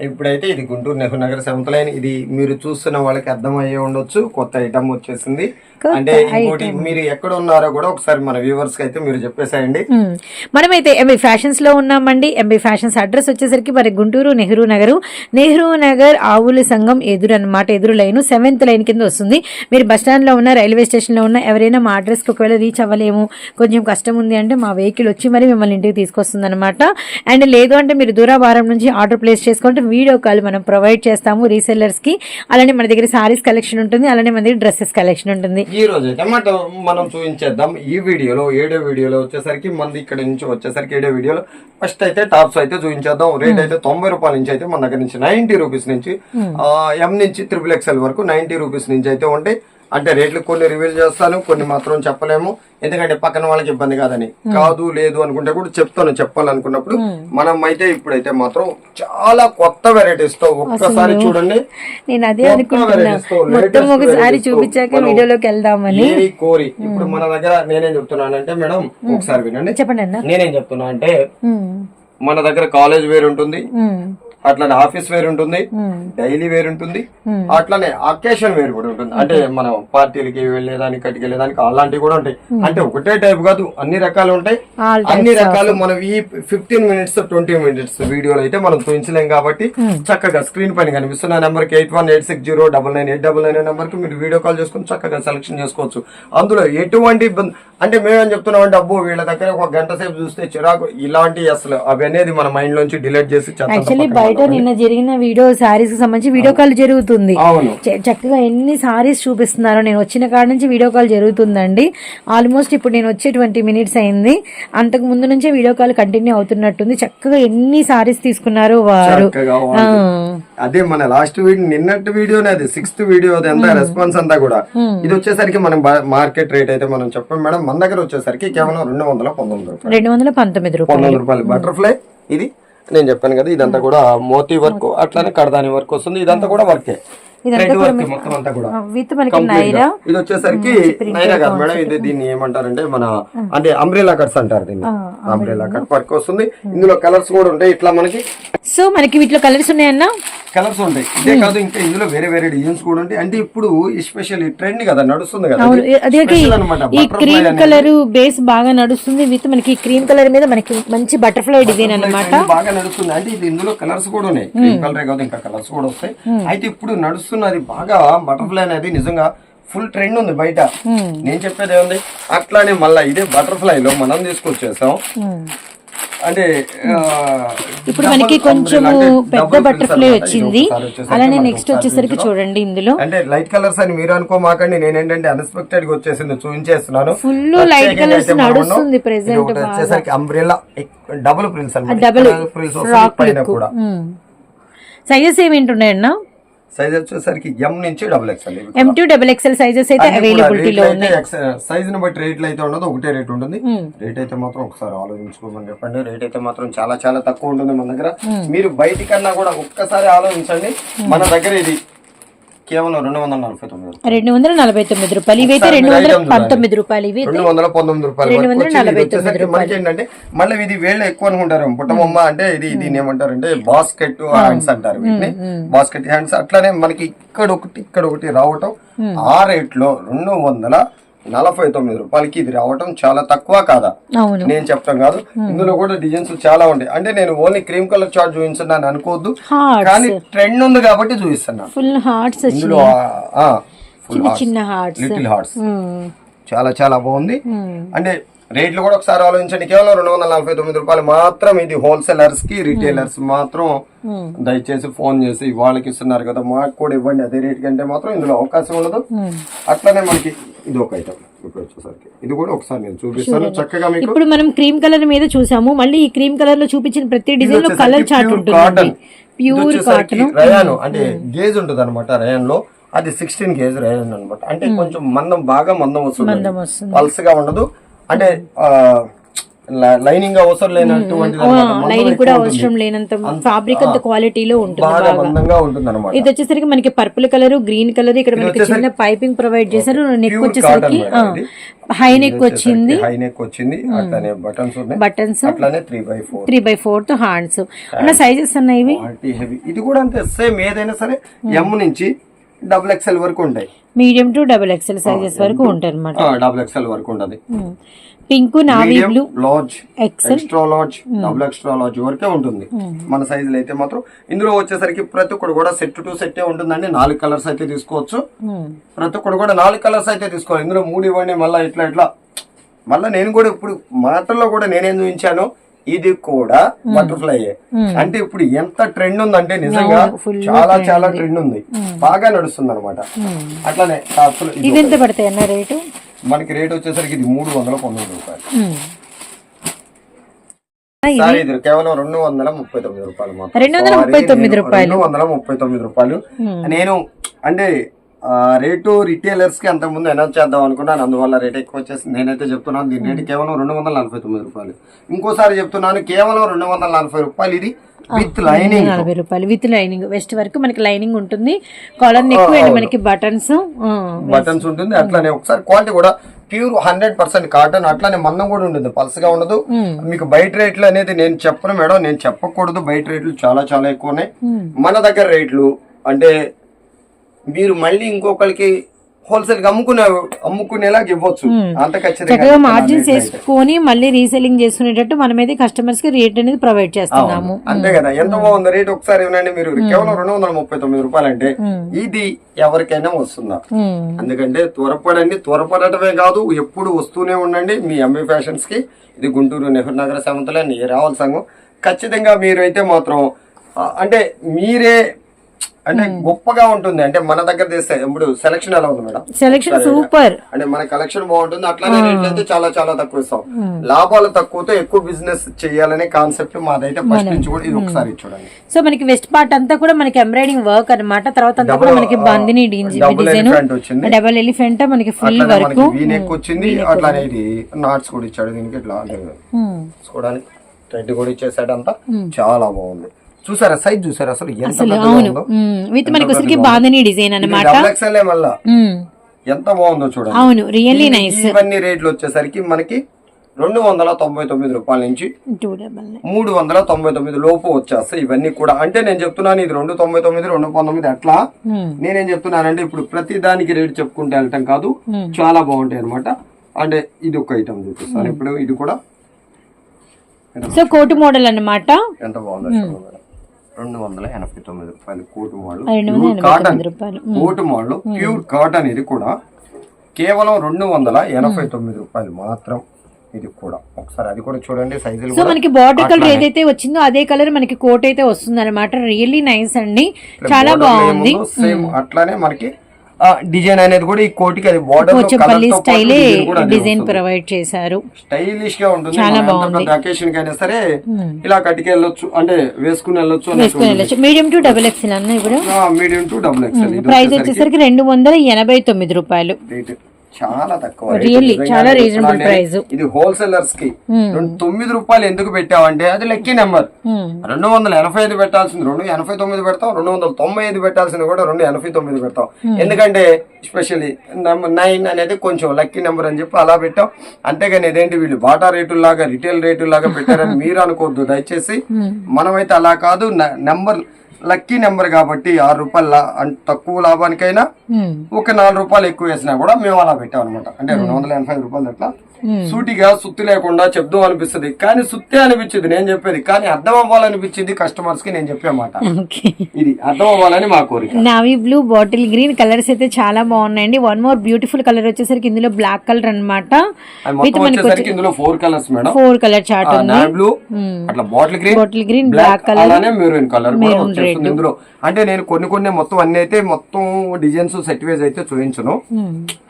ఇప్పుడైతే ఇది Guntur Nehru Nagar seventh line. ఇది మీరు చూస్తున్న వాళ్ళకి అర్థం అయ్యే ఉండొచ్చు. కొత్త ఐటమ్ వచ్చేసింది. అంటే ఇంకోటి మీరు ఎక్కడ ఉన్నారో కూడా ఒకసారి మన వ్యూవర్స్ అయితే మీరు చెప్పేసేయండి. మ్మ్. మనమైతే ఎంబీ ఫ్యాషన్స్లో ఉన్నామండి. ఎంబీ ఫ్యాషన్స్ అడ్రస్ వచ్చేసరికి మరి గుంటూరు నెహ్రూ నగరు. నెహ్రూ నగర్ ఆవుల సంఘం ఎదురు అన్నమాట ఎదురు లైన్ సెవెంత్ లైన్ కింద వస్తుంది. మీరు బస్ స్టాండ్లో ఉన్న రైల్వే స్టేషన్లో ఉన్న ఎవరైనా మా అడ్రస్కి ఒకవేళ రీచ్ అవ్వలేము. కొంచెం కష్టం ఉంది అంటే మా వెహికల్ వచ్చి మరి మిమ్మల్ని ఇంటికి తీసుకొస్తుంది అనమాట అండ్ లేదు అంటే మీరు దూరాభారం నుంచి ఆర్డర్ ప్లేస్ చేసుకుంటే వీడియో కాల్ మనం ప్రొవైడ్ చేస్తాము రీసెల్లర్స్కి. అలానే మన దగ్గర సారీస్ కలెక్షన్ ఉంటుంది అలానే మన దగ్గర డ్రెస్సెస్ కలెక్షన్ ఉంటుంది. ఈ రోజు అయితే మాట మనం చూపించేద్దాం. ఈ వీడియోలో ఏడో వీడియోలో వచ్చేసరికి మనది ఇక్కడ నుంచి వచ్చేసరికి ఏడో వీడియోలో ఫస్ట్ అయితే టాప్స్ అయితే చూపించేద్దాం. రేట్ అయితే తొంభై రూపాయల నుంచి అయితే మన దగ్గర నుంచి నైన్టీ రూపీస్ నుంచి ఎం నుంచి త్రిపుల్ ఎక్స్ఎల్ వరకు నైన్టీ రూపీస్ నుంచి అయితే ఉంటాయి. అంటే రేట్లు కొన్ని రివీల్ చేస్తాను కొన్ని మాత్రం చెప్పలేము. ఎందుకంటే పక్కన వాళ్ళకి ఇబ్బంది కాదని. కాదు లేదు అనుకుంటే కూడా చెప్తాను చెప్పాలనుకున్నప్పుడు. మనం అయితే ఇప్పుడైతే మాత్రం చాలా కొత్త వెరైటీస్తో ఒక్కసారి చూడండి. నేను అదే కొత్త అనుకుంటున్నా. varieties తో, మొత్తం latest ఒకసారి varieties తో చూపించాక వీడియోలోకి వెళ్దామని. కోరి? ఇప్పుడు మన దగ్గర నేనేం చెప్తున్నానంటే మేడం ఒకసారి వినండి. చెప్పండి నేనేం చెప్తున్నా అంటే. మన దగ్గర కాలేజ్ వేర్ ఉంటుంది. అట్లానే ఆఫీస్ వేర్ ఉంటుంది. డైలీ వేర్ ఉంటుంది అట్లానే అకేషన్ వేర్ కూడా ఉంటుంది. అంటే మనం పార్టీలకి వెళ్ళేదానికి కటికి వెళ్ళేదానికి అలాంటివి కూడా ఉంటాయి. అంటే ఒకటే టైప్ కాదు అన్ని రకాలు ఉంటాయి. అన్ని రకాలు మనం ఈ ఫిఫ్టీన్ మినిట్స్ ట్వంటీ మినిట్స్ వీడియోలో అయితే మనం చూపించలేం కాబట్టి చక్కగా స్క్రీన్ పైన కనిపిస్తున్న number eight one eight six zero double nine eight double nine నెంబర్కి మీరు వీడియో కాల్ చేసుకుని చక్కగా సెలెక్షన్ చేసుకోవచ్చు. అందులో ఎటువంటి ఇబ్బంది అంటే మేమేం చెప్తున్నాం అంటే అబ్బో వీళ్ళ దగ్గర ఒక గంట సేపు చూస్తే చిరాకు. ఇలాంటి అసలు అవి అనేది మన మైండ్ లోంచి డిలీట్ చేసి బయట నిన్న జరిగిన వీడియో సారీస్కి సంబంధించి వీడియో కాల్ జరుగుతుంది. చక్కగా ఎన్ని సారీస్ చూపిస్తున్నారు నేను వచ్చిన కాడ నుంచి వీడియో కాల్ జరుగుతుందండి. ఆల్మోస్ట్ ఇప్పుడు నేను వచ్చే ట్వంటీ మినిట్స్ అయింది. అంతకు ముందు నుంచే వీడియో కాల్ కంటిన్యూ అవుతున్నట్టుంది. చక్కగా ఎన్ని సారీస్ తీసుకున్నారు వారు. అదే మన లాస్ట్ వీడియో నిన్నటి వీడియోనే అది సిక్స్త్ వీడియో అది అంతా రెస్పాన్స్ అంతా కూడా. ఇది వచ్చేసరికి మనం మార్కెట్ రేట్ అయితే మనం చెప్పాం. మేడం మన దగ్గర వచ్చేసరికి కేవలం రెండు వందల పంతొమ్మిది రూపాయలు. రెండు వందల పంతొమ్మిది రూపాయలు. పంతొమ్మిది రూపాయలు. బటర్ఫ్లై ఇది? నేను చెప్పాను కదా ఇదంతా కూడా మోతీ వర్క్ అట్లానే కడదాని వర్క్ వస్తుంది. ఇదంతా కూడా వర్కే. మొత్తం అంతా కూడా. ఇది వచ్చేసరికి నైరా కాదు మేడం ఇది దీన్ని ఏమంటారంటే మన అంటే అంబ్రెలా కట్స్ అంటారు దీన్ని. అంబ్రెలా కట్ వర్క్ వస్తుంది. ఇందులో కలర్స్ కూడా ఉంటాయి. ఇట్లా మనకి సో మనకి వీటిలో కలర్స్ ఉన్నాయన్నా? కలర్స్ ఉంటాయి. ఇదే కాదు ఇంకా ఇందులో వేరే వేరే డిజైన్స్ కూడా ఉంటాయి. అంటే ఇప్పుడు ఎస్పెషల్ ట్రెండ్ కదా నడుస్తుంది కదా. అదే. ఈ క్రీమ్ కలర్ బేస్ బాగా నడుస్తుంది విత్ మనకి క్రీమ్ కలర్ మీద మనకి మంచి బటర్ఫ్లై డిజైన్ అన్నమాట. trend బాగా నడుస్తుంది. అంటే ఇది ఇందులో కలర్స్ కూడా ఉన్నాయి. క్రీమ్ కలరే కాదు ఇంకా కలర్స్ కూడా వస్తాయి. అయితే ఇప్పుడు నడుస్తున్నది బాగా బటర్ఫ్లై అనేది నిజంగా ఫుల్ ట్రెండ్ ఉంది బయట. నేను చెప్పేది ఏముంది? అట్లానే మళ్ళీ ఇదే బటర్ఫ్లై లో మనం తీసుకొచ్చేసాం. అంటే ఆ, ఇప్పుడు మనకి కొంచెం పెద్ద బటర్ఫ్లై వచ్చింది. అలానే నెక్స్ట్ వచ్చేసరికి. చూడండి ఇందులో. అంటే లైట్ కలర్స్ అని మీరు అనుకోమాకండి నేనేంటంటే అన్ఎక్స్పెక్టెడ్గా వచ్చేసింది చూపించేస్తున్నాను. Colours అయితే మనం నడుస్తుంది బాగా. వచ్చేసరికి umbrella double frills double frills frock పైన కూడా. సైజెస్ ఏమేంటున్నాయన్నా సైజ్ వచ్చేసరికి ఎం నుంచి double XL M two double XL sizes అయితే అవైలబిలిటీలో ఉన్నాయి. సైజ్ని బట్టి రేట్లు అయితే ఉండదు ఒకటే రేట్ ఉంటుంది. రేట్ అయితే మాత్రం ఒకసారి ఆలోచించుకోమని చెప్పండి. రేట్ అయితే మాత్రం చాలా చాలా తక్కువ ఉంటుంది మన దగ్గర. మీరు బయటి కన్నా కూడా ఒక్కసారి ఆలోచించండి. మన దగ్గర ఇది కేవలం రెండు వందల నలభై తొమ్మిది రెండు వందల నలభై తొమ్మిది రూపాయలు. ఇవైతే రెండు వందల పంతొమ్మిది రూపాయలు ఇవి రెండు వందల పంతొమ్మిది రూపాయలు. మనకి ఏంటంటే మళ్ళీ ఇది వేళ్ళు ఎక్కువ అనుకుంటారు. పుట్టబొమ్మ అంటే ఇది దీన్ని ఏమంటారంటే బాస్కెట్ హ్యాండ్స్ అంటారు వీటిని. Basket hands. అట్లానే మనకి ఇక్కడ ఒకటి ఇక్కడ ఒకటి రావటం ఆ రేట్లో రెండు వందల నలభై తొమ్మిది రూపాయలకి ఇది రావటం చాలా తక్కువ కాదా? నేను చెప్తాం కాదు. ఇందులో కూడా డిజైన్స్ చాలా ఉంటాయి. అంటే నేను ఓన్లీ క్రీమ్ కలర్ చార్ట్ చూపించున్నాను అనుకోవద్దు. కానీ ట్రెండ్ ఉంది కాబట్టి చూపిస్తున్నాను. ఫుల్ హార్ట్స్ ఇందులో ఫుల్ చిన్న చిన్న హార్ట్స్ లిటిల్ హార్ట్స్ చాలా చాలా బాగుంది. అంటే రేట్లు కూడా ఒకసారి ఆలోచించండి. కేవలం రెండు వందల నలభై తొమ్మిది రూపాయలు మాత్రం ఇది హోల్సేలర్స్కి రిటైలర్స్ మాత్రం దయచేసి ఫోన్ చేసి వాళ్ళకి ఇస్తున్నారు కదా మాకు కూడా ఇవ్వండి. అదే రేట్ కంటే మాత్రం ఇందులో అవకాశం ఉండదు. అట్లనే మనకి ఇది ఒక ఐటమ్ ఇప్పుడు వచ్చేసరికి ఇది కూడా ఒకసారి నేను చూపిస్తాను. చక్కగా మీకు ఇప్పుడు మనం క్రీమ్ కలర్ మీద చూసాము. మళ్ళీ ఈ క్రీమ్ కలర్లో చూపించిన ప్రతి డిజైన్లో కలర్ చార్ట్ ఉంటుంది ప్యూర్ కాటన్ రయాన్ అంటే గేజ్ ఉంటుంది అనమాట రయాన్లో. అది సిక్స్టీన్ గేజ్ రయాన్ అనమాట అంటే కొంచెం మందం బాగా మందం వస్తుంది. పల్స్గా ఉండదు. అంటే లైనింగ్ అవసరం లేనటువంటి లైనింగ్ కూడా అవసరం లేనంత ఫ్యాబ్రిక్ అంత క్వాలిటీలో ఉంటుంది ఇది వచ్చేసరికి మనకి పర్పుల్ కలర్ గ్రీన్ కలర్ ఇక్కడ మనకి చిన్న పైపింగ్ ప్రొవైడ్ చేశారు. నెక్ వచ్చేసరికి. హై నెక్ వచ్చింది. హై నెక్ వచ్చింది. అట్లానే బటన్స్ ఉన్నాయి. బటన్స్ అట్లానే three by four three by fourth hands అన్న సైజెస్ అన్న ఇవి? ఇది కూడా అంతే సేమ్ ఏదైనా సరే ఎం నుంచి డబుల్ ఎక్స్ఎల్ వరకు ఉంటాయి. Medium to double XL sizes వరకు ఉంటాయి అనమాట డబుల్ ఎక్స్ఎల్ వరకు ఉంటది. Pink navy blue large XL extra large double extra large వరకే ఉంటుంది. మన సైజులు అయితే మాత్రం ఇందులో వచ్చేసరికి ప్రతి ఒక్కడు కూడా సెట్ టు సెట్ ఉంటుందండి. నాలుగు కలర్స్ అయితే తీసుకోవచ్చు. ప్రతి ఒక్కడు కూడా నాలుగు కలర్స్ అయితే తీసుకోవాలి. ఇందులో మూడు ఇవ్వండి మళ్ళీ ఇట్లా ఇట్లా. మళ్ళీ నేను కూడా ఇప్పుడు మాటల్లో కూడా నేనేం చూపించాను? ఇది కూడా బటర్ఫ్లై. అంటే ఇప్పుడు ఎంత ట్రెండ్ ఉందంటే నిజంగా చాలా చాలా ట్రెండ్ ఉంది. బాగా నడుస్తుంది అనమాట అట్లానే ఇది ఎంత పడతాయి రేటు? మనకి రేట్ వచ్చేసరికి ఇది మూడు వందల పంతొమ్మిది రూపాయలు. సారీ ఇది కేవలం రెండు వందల ముప్పై తొమ్మిది రూపాయలు. రెండు వందల ముప్పై తొమ్మిది నేను రూపాయలు. రెండు వందల ముప్పై తొమ్మిది రూపాయలు. నేను అంటే రేటు రిటైలర్స్కి అంత ముందు అనౌన్స్ చేద్దాం అనుకున్నాను. అందువల్ల రేట్ ఎక్కువ వచ్చేసింది. నేనైతే చెప్తున్నాను దీని రేట్ కేవలం రెండు వందల నలభై తొమ్మిది రూపాయలు. ఇంకోసారి చెప్తున్నాను కేవలం రెండు వందల నలభై రూపాయలు ఇది విత్ లైనింగ్ నలభై రూపాయలు విత్ లైనింగ్ వెస్ట్ వరకు మనకి లైనింగ్ ఉంటుంది. కాలర్ నెక్ అండ్ మనకి బటన్స్ బటన్స్ ఉంటుంది. అట్లానే ఒకసారి క్వాలిటీ కూడా ప్యూర్ హండ్రెడ్ పర్సెంట్ కాటన్ అట్లానే మందం కూడా ఉంటుంది పల్స్గా ఉండదు మీకు బయట రేట్లు అనేది నేను చెప్పను మేడం. నేను చెప్పకూడదు. బయట రేట్లు చాలా చాలా ఎక్కువ ఉన్నాయి. మన దగ్గర రేట్లు అంటే మీరు మళ్ళీ ఇంకొకరికి హోల్సేల్గా అమ్ముకునే అమ్ముకునేలాగా ఇవ్వచ్చు. అంత ఖచ్చితంగా చక్కగా మార్జిన్స్ వేసుకొని మళ్ళీ రీసెల్లింగ్ చేసుకునేటట్టు మనమైతే కస్టమర్స్కి రేట్ అనేది ప్రొవైడ్ చేస్తున్నాము. అంతే కదా. ఎంత బాగుంది రేట్ ఒకసారి ఏమనండి మీరు. కేవలం రెండు వందల ముప్పై తొమ్మిది రూపాయలు అంటే ఇది ఎవరికైనా వస్తుందా. ఎందుకంటే త్వరపడండి త్వరపడటమే కాదు ఎప్పుడు వస్తూనే ఉండండి మీ ఎంబీ ఫ్యాషన్స్కి. ఇది గుంటూరు నెహ్రూ నగర సెవంతలో రావాలి సంఘం. ఖచ్చితంగా మీరు అయితే మాత్రం అంటే మీరే అంటే గొప్పగా ఉంటుంది. అంటే మన దగ్గర తెస్తే ఇప్పుడు సెలక్షన్ ఎలా ఉంది మేడం? Selection super. అంటే మన కలెక్షన్ బాగుంటుంది. అట్లానే రేట్లు అయితే చాలా చాలా తక్కువ ఇస్తాం. లాభాలు తక్కువతో ఎక్కువ బిజినెస్ చేయాలనే కాన్సెప్ట్ మాదైతే ఫస్ట్ నుంచి కూడా ఇది ఒకసారి చూడండి. సో మనకి వెస్ట్ పార్ట్ అంతా కూడా మనకి ఎంబ్రాయిడింగ్ వర్క్ అన్నమాట. తర్వాత అంతా కూడా మనకి bandhani double design double elephant మనకి ఫుల్ వర్క్ వీనెక్ వచ్చింది. అట్లానే ఇది నాట్స్ కూడా ఇచ్చాడు. దీనికి ఇట్లా చూడడానికి. రెడ్ కూడా ఇచ్చేసాడు అంతా చాలా బాగుంది. చూసారా? సైజ్ చూసారా? అసలు ఎంత విత్ మనకి వచ్చరికి బాందిని డిజైన్ అన్నమాట. ఎక్స్ఎల్ మళ్ళా? ఎంత బాగుందో చూడండి. అవును రియల్లీ నైస్ ఇవన్నీ రేట్లు వచ్చేసరికి మనకి రెండు వందల తొంభై తొమ్మిది రూపాయల నుంచి మూడు వందల తొంభై తొమ్మిది లోపు వచ్చేస్తాయి ఇవన్నీ కూడా. అంటే నేను చెప్తున్నాను ఇది రెండు తొంభై తొమ్మిది రెండు పంతొమ్మిది అట్లా. నేనేం చెప్తున్నానంటే ఇప్పుడు ప్రతి దానికి రేట్ చెప్పుకుంటే వెళ్ళటం కాదు. చాలా బాగుంటాయి అనమాట అంటే ఇది ఒక ఐటమ్ చూపిస్తాను. ఇప్పుడు ఇది కూడా సో కోటు మోడల్ అన్నమాట. ఎంత బాగుందో. రెండు వందల ఎనభై తొమ్మిది రూపాయలు coat model pure cotton. Coat model pure cotton ఇది కూడా. కేవలం రెండు వందల ఎనభై తొమ్మిది రూపాయలు మాత్రం ఇది కూడా. ఒకసారి అది కూడా చూడండి సైజులు సో మనకి బార్డర్ కలర్ ఏదైతే వచ్చిందో అదే కలర్ మనకి కోట్ అయితే వస్తుంది అనమాట రియల్లీ నైస్ అండి చాలా బాగుంది. సేమ్ అట్లానే మనకి డిజైన్ అనేది కూడా ఈ కోటికి అది బార్డర్ స్టైలే డిజైన్ ప్రొవైడ్ చేశారు. స్టైలిష్గా ఉంటుంది అకేషన్కి అయినా సరే ఇలా కట్టుకు వెళ్ళొచ్చు అంటే వేసుకుని వెళ్ళొచ్చు వేసుకొని వెళ్ళచ్చు. మీడియం టు డబుల్ ఎక్స్ఎల్ అన్న ఇప్పుడు? Medium to double XL price వచ్చేసరికి రెండు వందల ఎనభై తొమ్మిది రూపాయలు. చాలా తక్కువ చాలా చెప్తున్నాను price. ఇది హోల్సేలర్స్కి రెండు తొమ్మిది రూపాయలు ఎందుకు పెట్టావంటే అది లక్కీ నెంబర్. రెండు వందల ఎనభై ఐదు పెట్టాల్సింది. రెండు ఎనభై తొమ్మిది పెడతాం రెండు వందల తొంభై ఐదు పెట్టాల్సింది కూడా రెండు ఎనభై తొమ్మిది పెడతాం. ఎందుకంటే స్పెషల్లీ నైన్ అనేది కొంచెం లక్కీ నెంబర్ అని చెప్పి అలా పెట్టాం. అంతేగాని ఇదేంటి వీళ్ళు బాటా రేటులాగా రిటైల్ రేటులాగా పెట్టారని మీరు అనుకోవద్దు. దయచేసి మనమైతే అలా కాదు. నెంబర్ లక్కీ నెంబర్ కాబట్టి ఆరు రూపాయల తక్కువ లాభానికైనా ఒక నాలుగు రూపాయలు ఎక్కువ వేసినా కూడా మేము అలా పెట్టాం అనమాట అంటే రెండు వందల ఎనభై రూపాయలు అట్లా సూటిగా సుత్తి లేకుండా చెప్దాం అనిపిస్తుంది. కానీ సుత్తే అనిపించింది. నేను చెప్పేది. కానీ అర్థం అవ్వాలనిపించింది కస్టమర్స్కి నేను చెప్పే మాట. ఇది అర్థం అవ్వాలని మా కోరిక. Navy blue bottle green colours అయితే చాలా బాగున్నాయండి. వన్ మోర్ బ్యూటిఫుల్ కలర్ వచ్చేసరికి ఇందులో బ్లాక్ కలర్ వచ్చేసరికి ఇందులో four colours madam four colour chart navy blue అట్లా bottle green bottle green black అలానే మెరూన్ కలర్ ఇందులో. అంటే నేను కొన్ని కొన్ని మొత్తం అన్ని అయితే మొత్తం డిజైన్స్ సెట్ వేజ్ అయితే చూపించను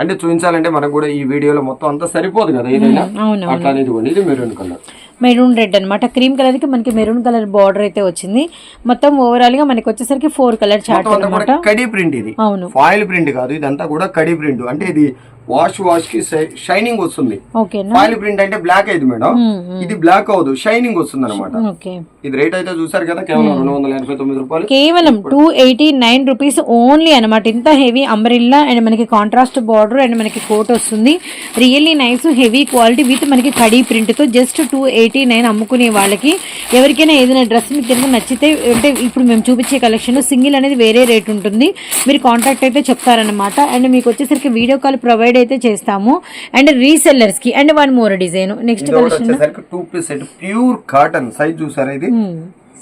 అంటే చూపించాలంటే మనకు కూడా ఈ వీడియోలో మొత్తం అంతా సరిపోదు కదా ఏదైనా అవును అట్లా ఇదిగోండి ఇది మెరూన్ కలర్ మెరూన్ రెడ్ అన్నమాట. క్రీమ్ కలర్కి మనకి మెరూన్ కలర్ బార్డర్ అయితే వచ్చింది. మొత్తం ఓవరాల్గా మనకి వచ్చేసరికి ఫోర్ కలర్ చార్ట్ అంతా కూడా ప్రింట్ ఇది. అవును. ఫాయిల్ ప్రింట్ కాదు ఇదంతా కూడా కడి ప్రింట్. అంటే ఇది వాష్ వాష్కి షైనింగ్ వస్తుంది. ఫాయిల్ ప్రింట్ అంటే బ్లాక్ అయింది మేడం. ఇది బ్లాక్ అవ్వదు షైనింగ్ వస్తుంది అనమాట ఇది రేట్ అయితే చూసారు కదా కేవలం రెండు వందల ఎనభై తొమ్మిది రూపాయలు. కేవలం two eighty nine rupees only అనమాట ఇంత హెవీ అంబ్రిల్లా అండ్ మనకి కాంట్రాస్ట్ బార్డర్ అండ్ మనకి కోట్ వస్తుంది. Really nice heavy quality with మనకి కడీ ప్రింట్తో జస్ట్ టూ ఎయిటీ నైన్ అమ్ముకునే వాళ్ళకి ఎవరికైనా ఏదైనా డ్రెస్ మీకు కనుక నచ్చితే అంటే ఇప్పుడు మేము చూపించే కలెక్షన్ సింగిల్ అనేది వేరే రేట్ ఉంటుంది. మీరు కాంటాక్ట్ అయితే చెప్తారనమాట అండ్ మీకు వచ్చేసరికి వీడియో కాల్ ప్రొవైడ్ అయితే చేస్తాము. And రీసెల్లర్స్కి and one more design. Next వచ్చేసరికి two piece set pure cotton size చూసారా ఇది?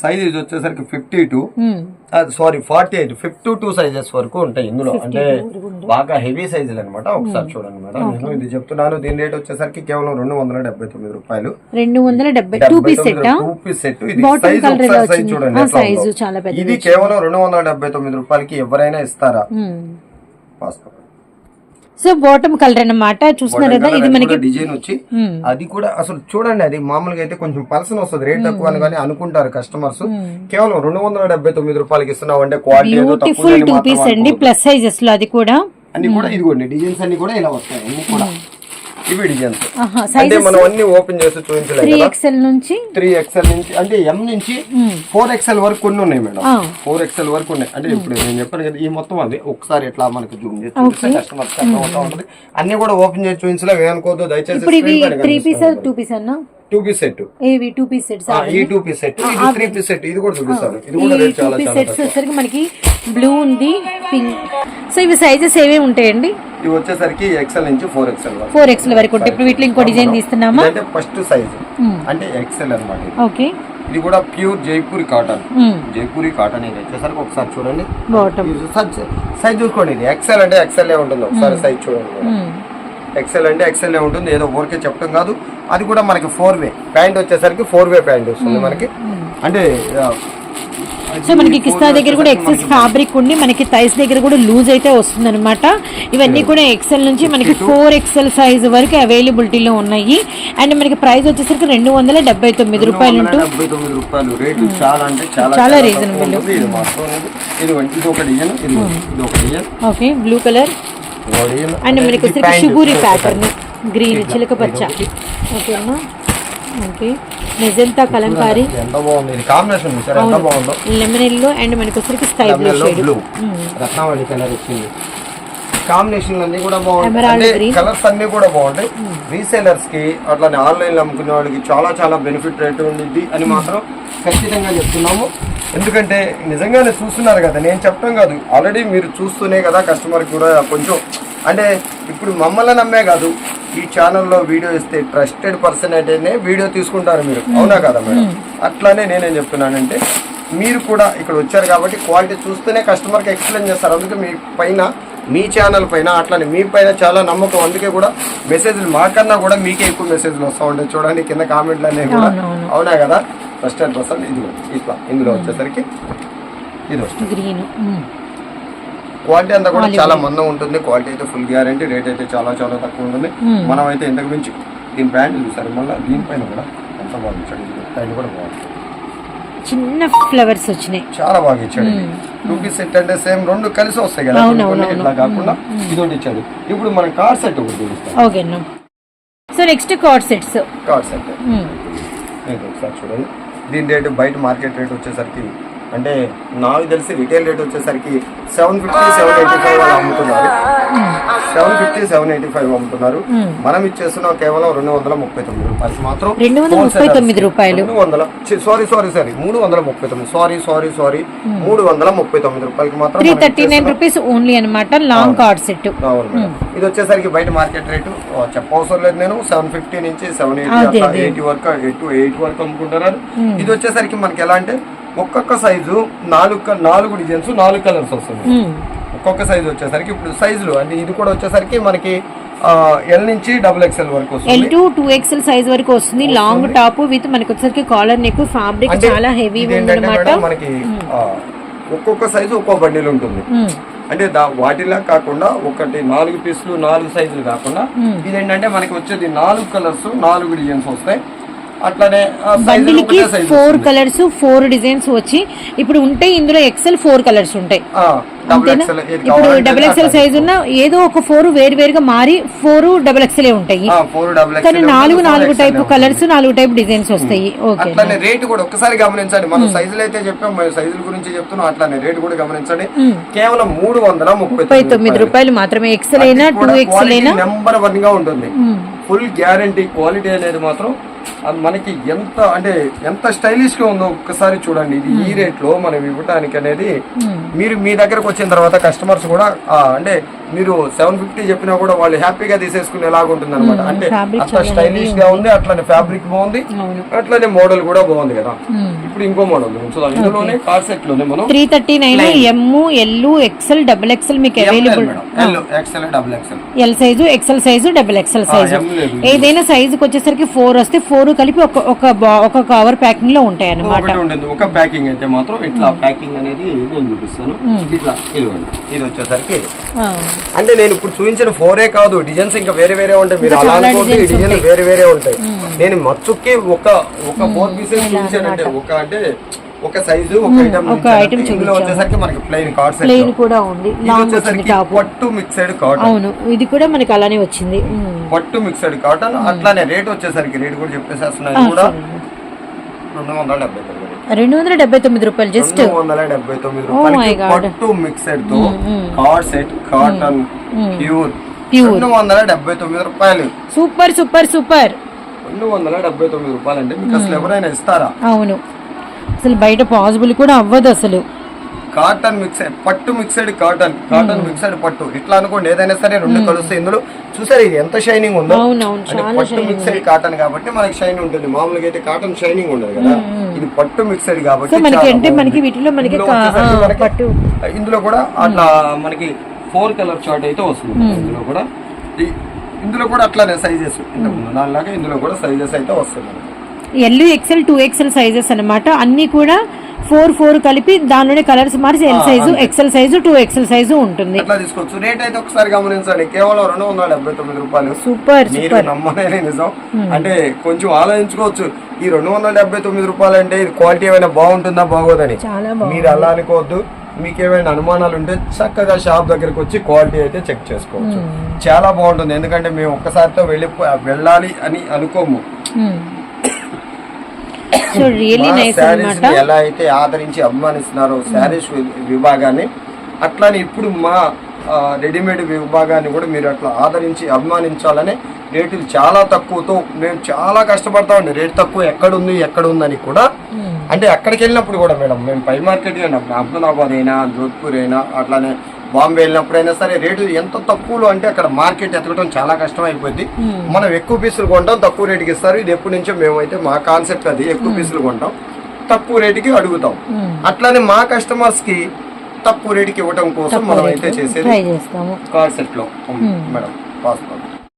సైజ్ వచ్చేసరికి fifty two sorry forty eight fifty two sizes వరకు ఉంటాయి ఇందులో. అంటే బాగా హెవీ సైజులు అనమాట ఒకసారి చూడండి మేడం. నేను ఇది చెప్తున్నాను. దీని రేట్ వచ్చేసరికి కేవలం రెండు వందల డెబ్బై తొమ్మిది రూపాయలు. రెండు వందల డెబ్బై two piece set two piece set ఇది సైజ్? చూడండి. చాలా ఇది కేవలం రెండు వందల డెబ్బై తొమ్మిది రూపాయలకి ఎవరైనా ఇస్తారా? వాస్తవం. సో బాటమ్ కలర్ అన్నమాట. చూస్తున్నారు కదా ఇది మనకి డిజైన్ వచ్చి. అది కూడా అసలు చూడండి అది మామూలుగా అయితే కొంచెం పర్సన్ వస్తుంది. రేట్ తక్కువ అని కానీ అనుకుంటారు కస్టమర్స్ కేవలం రెండు వందల డెబ్బై తొమ్మిది రూపాయలకి ఇస్తున్నావు అంటే క్వాలిటీ బ్యూటిఫుల్ టూ పీస్ అండి. ప్లస్ సైజెస్లో అది కూడా. అన్ని కూడా ఇదిగోండి డిజైన్స్ అన్ని కూడా ఇలా వస్తాయి అన్ని కూడా. ఇవి డిజైన్స్ ఆహా, అంటే సైజెస్ మనం అన్ని ఓపెన్ చేసి చూపించలేదు త్రీ ఎక్స్ఎల్ నుంచి? త్రీ ఎక్స్ఎల్ నుంచి అంటే ఎం నుంచి ఫోర్ ఎక్స్ఎల్ వరకు కొన్ని ఉన్నాయి మేడం. ఫోర్ ఎక్స్ఎల్ వరకు ఉన్నాయి. అంటే ఇప్పుడు నేను చెప్పాను కదా ఈ మొత్తం అవి ఒకసారి ఎట్లా మనకి జూమ్ చేసి చూపిస్తే కస్టమర్స్ అర్థమవుతా ఉంటుంది. అన్ని కూడా ఓపెన్ చేసి చూపించలేము ఏమనుకోవద్దు దయచేసి ఇప్పుడు ఇవి త్రీ పీస్ టూ పీస్ అన్నా? టూ పీస్ సెట్ ఇవి టూ పీస్ సెట్స్ ఈ టూ పీస్ సెట్ ఇది త్రీ పీస్ సెట్ ఇది కూడా చూపిస్తాను. ఇది కూడా రేట్ టూ చాలా పీస్ సెట్స్ వచ్చేసరికి మనకి బ్లూ ఉంది పింక్ సో ఇవి సైజెస్ ఏమేమి ఉంటాయండి? ఇవి వచ్చేసరికి ఎక్సెల్ నుంచి ఫోర్ ఎక్సెల్ వరకు. ఫోర్ ఎక్స్ఎల్ వరకు ఉంటాయి ఇప్పుడు వీటిలో ఇంకో డిజైన్ తీస్తున్నామా? అంటే ఫస్ట్ సైజ్ అంటే ఎక్సెల్ అన్నమాట. ఓకే. ఇది కూడా pure Jaipuri cotton Jaipuri cotton ఇది వచ్చేసరికి ఒకసారి చూడండి. సైజ్ చూసుకోండి ఇది. ఎక్సెల్ అంటే ఎక్సెల్ ఉంటుంది? ఒకసారి సైజ్ చూడండి. ఎక్సెల్ అంటే ఎక్సెల్ ఉంటుంది? ఏదో ఊరికే చెప్పడం కాదు. అది కూడా మనకి ఫోర్ వే ప్యాంట్ వచ్చేసరికి ఫోర్ వే ప్యాంట్ వస్తుంది మనకి. అంటే సో మనకి కిస్తా దగ్గర కూడా ఎక్సెస్ ఫ్యాబ్రిక్ ఉండి మనకి థైస్ దగ్గర కూడా లూజ్ అయితే వస్తుంది అనమాట ఇవన్నీ కూడా ఎక్సెల్ నుంచి మనకి ఫోర్ ఎక్సెల్ సైజ్ వరకు అవైలబిలిటీలో ఉన్నాయి. అండ్ మనకి ప్రైస్ వచ్చేసరికి రెండు వందల డెబ్బై తొమ్మిది రూపాయలు రేటు చాలా design okay blue colour and మనకి. షుగూరి ప్యాటర్న్ గ్రీన్ చిలక పచ్చ. ఓకేనా ఓకే మెజంతా కలంకారీ. ఎంత బాగుంది ఇది కాంబినేషన్ సార్. ఎంత బాగుందో. లెమన్ ఎల్లో అండ్ మనకి వచ్చరికి sky blue shade Ratnavali colour వచ్చింది. కాంబినేషన్ అన్ని కూడా బాగుంటాయి. కలర్స్ అన్ని కూడా బాగుంటాయి. రీసేలర్స్కి అట్లానే ఆన్లైన్ అమ్ముకునే వాళ్ళకి చాలా చాలా బెనిఫిట్ రేట్ ఉండిద్ది అని మాత్రం ఖచ్చితంగా చెప్తున్నాము. ఎందుకంటే నిజంగానే చూస్తున్నారు కదా నేను చెప్పడం కాదు. ఆల్రెడీ మీరు చూస్తూనే కదా కస్టమర్ కూడా కొంచెం అంటే ఇప్పుడు మమ్మల్ని నమ్మే కాదు ఈ ఛానల్లో వీడియో ఇస్తే ట్రస్టెడ్ పర్సన్ అయితేనే వీడియో తీసుకుంటారు మీరు. అవునా కదా మేడం? అట్లానే నేనేం చెప్తున్నానంటే మీరు కూడా ఇక్కడ వచ్చారు కాబట్టి క్వాలిటీ చూస్తేనే కస్టమర్కి ఎక్స్ప్లెయిన్ చేస్తారు. అందుకే మీ పైన మీ ఛానల్ పైన అట్లానే మీ పైన చాలా నమ్మకం. అందుకే కూడా మెసేజ్లు మాకన్నా కూడా మీకే ఎక్కువ మెసేజ్లు వస్తూ ఉంటాయి. చూడండి కింద కామెంట్లు అనేవి కూడా. అవునా కదా? ఫస్ట్ అండ్ పర్సెంట్ ఇది ఇట్లా ఇందులో వచ్చేసరికి ఇది వస్తుంది. క్వాలిటీ అంతా కూడా చాలా మందం ఉంటుంది. క్వాలిటీ అయితే ఫుల్ గ్యారంటీ రేట్ అయితే చాలా చాలా తక్కువ ఉంటుంది. మనం అయితే ఇంతకు మించి దీని బ్రాండ్ చూసారు మళ్ళీ దీనిపైన కూడా ఎంత బాగా ఇచ్చాడు. కూడా బాగుంది. చిన్న ఫ్లవర్స్ వచ్చినాయి. చాలా బాగా ఇచ్చాడు టూ పీస్ సెట్ అంటే సేమ్ రెండు కలిసి వస్తాయి కదా. ఇట్లా కాకుండా ఇది ఒకటి ఇచ్చాడు. ఇప్పుడు మనం కార్ సెట్ ఒకటి చూపిస్తాం. ఓకేనా so next cord sets cord set ఒకసారి చూడండి. దీని రేటు బయట మార్కెట్ రేట్ వచ్చేసరికి అంటే నాకు తెలిసి రిటైల్ రేట్ వచ్చేసరికి seven fifty seven eighty five వాళ్ళు అమ్ముతున్నారు. Seven fifty seven eighty five అమ్ముతున్నారు. మనం ఇచ్చేస్తున్నాం కేవలం రెండు వందల ముప్పై తొమ్మిది రూపాయలు మాత్రం రెండు వందల ముప్పై తొమ్మిది రూపాయలు. రెండు వందల సారీ సారీ సారీ మూడు వందల ముప్పై తొమ్మిది. సారీ సారీ సారీ మూడు వందల ముప్పై తొమ్మిది రూపాయలకి మాత్రం three thirty nine rupees only అనమాట లాంగ్ కార్డ్ సెట్ అవును. ఇది వచ్చేసరికి బయట మార్కెట్ రేటు. చెప్పవసరం లేదు నేను. సెవెన్ ఫిఫ్టీ నుంచి సెవెన్ ఎయిటీ. ఎయిటీ వరకు ఎయిట్ ఎయిట్ వరకు అమ్ముకుంటున్నారు ఇది వచ్చేసరికి మనకి ఎలా అంటే ఒక్కొక్క సైజు నాలుగు నాలుగు డిజైన్స్ నాలుగు కలర్స్ వస్తుంది. ఒక్కొక్క సైజు వచ్చేసరికి ఇప్పుడు సైజులు అంటే ఇది కూడా వచ్చేసరికి మనకి ఎల్ నుంచి డబుల్ ఎక్స్ఎల్ వరకు ఎల్ వస్తుంది టూ టూ ఎక్స్ఎల్ సైజ్ వరకు వస్తుంది. లాంగ్ టాప్ విత్ మనకి వచ్చేసరికి కాలర్ నెక్ ఫ్యాబ్రిక్ చాలా హెవీ అనమాట మనకి ఒక్కొక్క సైజు ఒక్కో బండిల్ ఉంటుంది. అంటే దా వాటిలా కాకుండా ఒకటి నాలుగు పీసులు నాలుగు సైజులు కాకుండా ఇదేంటంటే మనకి వచ్చేది నాలుగు కలర్స్ నాలుగు డిజైన్స్ వస్తాయి. అట్లానే బండిల్కి ఫోర్. కలర్స్ ఫోర్ డిజైన్స్ వచ్చి ఇప్పుడు ఉంటాయి ఇందులో ఎక్సెల్ ఫోర్ కలర్స్ ఉంటాయి. అంతేనా? ఇప్పుడు డబుల్ ఎక్సెల్. సైజ్ ఉన్న ఏదో ఒక ఫోర్ వేరు వేరుగా మారి ఫోర్ డబుల్ ఎక్సెల్ ఉంటాయి. కానీ నాలుగు నాలుగు టైప్ కలర్స్ నాలుగు టైప్ డిజైన్స్ వస్తాయి. ఓకే. అట్లానే రేటు కూడా ఒక్కసారి గమనించండి. మనం సైజులు అయితే చెప్పాం సైజుల గురించి చెప్తున్నాం అట్లానే రేటు కూడా గమనించండి. కేవలం మూడు వందల ముప్పై తొమ్మిది రూపాయలు. మాత్రమే ఎక్సెల్ అయినా టూ ఎక్సెల్ అయినా. నెంబర్ వన్గా ఉంటుంది. ఫుల్ గ్యారంటీ క్వాలిటీ అనేది మాత్రం అది మనకి ఎంత అంటే ఎంత స్టైలిష్గా ఉందో ఒక్కసారి చూడండి. ఇది ఈ రేట్లో మనం ఇవ్వడానికి అనేది మీరు మీ దగ్గరకు వచ్చిన తర్వాత కస్టమర్స్ కూడా అంటే మీరు సెవెన్ ఫిఫ్టీ చెప్పినా కూడా వాళ్ళు హ్యాపీగా తీసేసుకునేలాగా ఉంటుంది అనమాట అంటే fabric అంత స్టైలిష్గా ఉంది. అట్లానే ఫ్యాబ్రిక్ బాగుంది అట్లానే మోడల్ కూడా బాగుంది కదా. ఇప్పుడు ఇంకో మోడల్ చూద్దాం. ఇందులోనే కార్ సెట్లోనే మనం three thirty nine M L XL double XL మీకు available L size XL size double XL size. ఏదైనా సైజుకి వచ్చేసరికి ఫోర్ వస్తే ఫోర్ కలిపి ఒక ఒక ఒక కవర్ ప్యాకింగ్లో ఉంటాయి అన్నమాట ఉంటుంది. ఒక ప్యాకింగ్ అయితే మాత్రం ఇట్లా ప్యాకింగ్ అనేది నేను చూపిస్తాను. ఇట్లా ఇదిగోండి. ఇది వచ్చేసరికి అంటే నేను ఇప్పుడు చూపించిన ఫోరే కాదు డిజైన్స్ ఇంకా వేరే వేరే ఉంటాయి. మీరు అలా అనుకోండి డిజైన్ వేరే వేరే ఉంటాయి. నేను మచ్చుకి ఒక ఒక ఫోర్ పీసెస్ చూపించానంటే ఒక అంటే ఒక సైజు ఒక ఐటమ్ ఒక వచ్చేసరికి మనకి ప్లెయిన్ కార్డ్ ప్లెయిన్ కూడా ఉంది. లాంగ్ వచ్చింది వచ్చేసరికి టాప్ పట్టు మిక్సెడ్ కాటన్ అవును. ఇది కూడా మనకి అలానే వచ్చింది. పట్టు మిక్సెడ్ కాటన్ అట్లానే రేట్ వచ్చేసరికి రేట్ కూడా చెప్పేసేస్తున్నాయి ఇది కూడా. రెండు వందల డెబ్బై తొమ్మిది. రెండు వందల డెబ్బై తొమ్మిది రూపాయలు జస్ట్ రెండు వందల డెబ్బై తొమ్మిది Oh God. పట్టు మిక్సెడ్తో cord set cotton pure Pure. రెండు వందల డెబ్బై తొమ్మిది రూపాయలు. సూపర్ సూపర్ సూపర్ రెండు వందల డెబ్బై తొమ్మిది రూపాయలు అంటే మీకు అసలు ఎవరైనా ఇస్తారా? అవును. అసలు బయట పాసిబుల్ కూడా అవ్వదు అసలు. కాటన్ మిక్సెడ్ పట్టు మిక్సెడ్ కాటన్ కాటన్ మిక్సెడ్ పట్టు. ఇట్లా అనుకోండి ఏదైనా సరే రెండు కలిస్తే ఇందులో చూసారు ఇది ఎంత షైనింగ్ ఉందో? అంటే పట్టు మిక్సెడ్ కాటన్ కాబట్టి మనకి షైన్ ఉంటుంది. మామూలుగా అయితే కాటన్ షైనింగ్ ఉండదు కదా. ఇది పట్టు మిక్సెడ్ కాబట్టి మనకి అంటే వీటిలో మనకి పట్టు. ఇందులో కూడా అట్లా మనకి ఫోర్ కలర్ చార్ట్ అయితే వస్తుంది. ఇందులో కూడా. ఇందులో కూడా అట్లానే సైజెస్ దానిలాగా ఇందులో కూడా సైజెస్ అయితే వస్తుంది L XL two XL sizes అన్నమాట. అన్ని కూడా ఫోర్ ఫోర్ కలిపి దానిలోనే కలర్స్ మార్చి L size. XL size two XL size ఉంటుంది. అట్లా తీసుకోవచ్చు. రేట్ అయితే ఒకసారి గమనించండి. కేవలం రెండు వందల డెబ్బై తొమ్మిది రూపాయలు. Super super. నమ్మలేని నిజం. అంటే కొంచెం ఆలోచించుకోవచ్చు. ఈ రెండు వందల డెబ్బై తొమ్మిది రూపాయలు అంటే ఇది క్వాలిటీ ఏమైనా బాగుంటుందా బాగోదని? మీరు అలా అనుకోవద్దు. మీకు ఏమైనా అనుమానాలు ఉంటే చక్కగా షాప్ దగ్గరకు వచ్చి క్వాలిటీ అయితే చెక్ చేసుకోవచ్చు. చాలా బాగుంటుంది. ఎందుకంటే మేము ఒక్కసారితో వెళ్ళి వెళ్ళాలి అని అనుకోము. సో నైస్ అన్నమాట. ఎలా అయితే ఆదరించి అభిమానిస్తున్నారో శారీస్ విభాగాన్ని అట్లానే ఇప్పుడు మా రెడీమేడ్ విభాగాన్ని కూడా మీరు అట్లా ఆదరించి అభిమానించాలని రేటులు చాలా తక్కువతో మేము చాలా కష్టపడతామండి రేట్ తక్కువ ఎక్కడుంది ఎక్కడుందని కూడా అంటే అక్కడికి వెళ్ళినప్పుడు కూడా మేడం మేము పై మార్కెట్ వెళ్ళినప్పుడు అహ్మదాబాద్ అయినా జోధ్పూర్ అయినా అట్లానే బాంబే వెళ్ళినప్పుడైనా సరే రేటు ఎంత తక్కువలో అంటే అక్కడ మార్కెట్ ఎతకడం చాలా కష్టం అయిపోద్ది మనం ఎక్కువ పీసులు కొంటాం తక్కువ రేటుకి ఇస్తారు. ఇది ఎప్పటి నుంచో మేమైతే మా కాన్సెప్ట్ అది ఎక్కువ పీసులు కొంటాం తక్కువ రేటుకి అడుగుతాం. అట్లానే మా కస్టమర్స్కి తక్కువ రేటుకి ఇవ్వడం కోసం మనం అయితే చేసేది సెట్లో మేడం పాస్పోర్ట్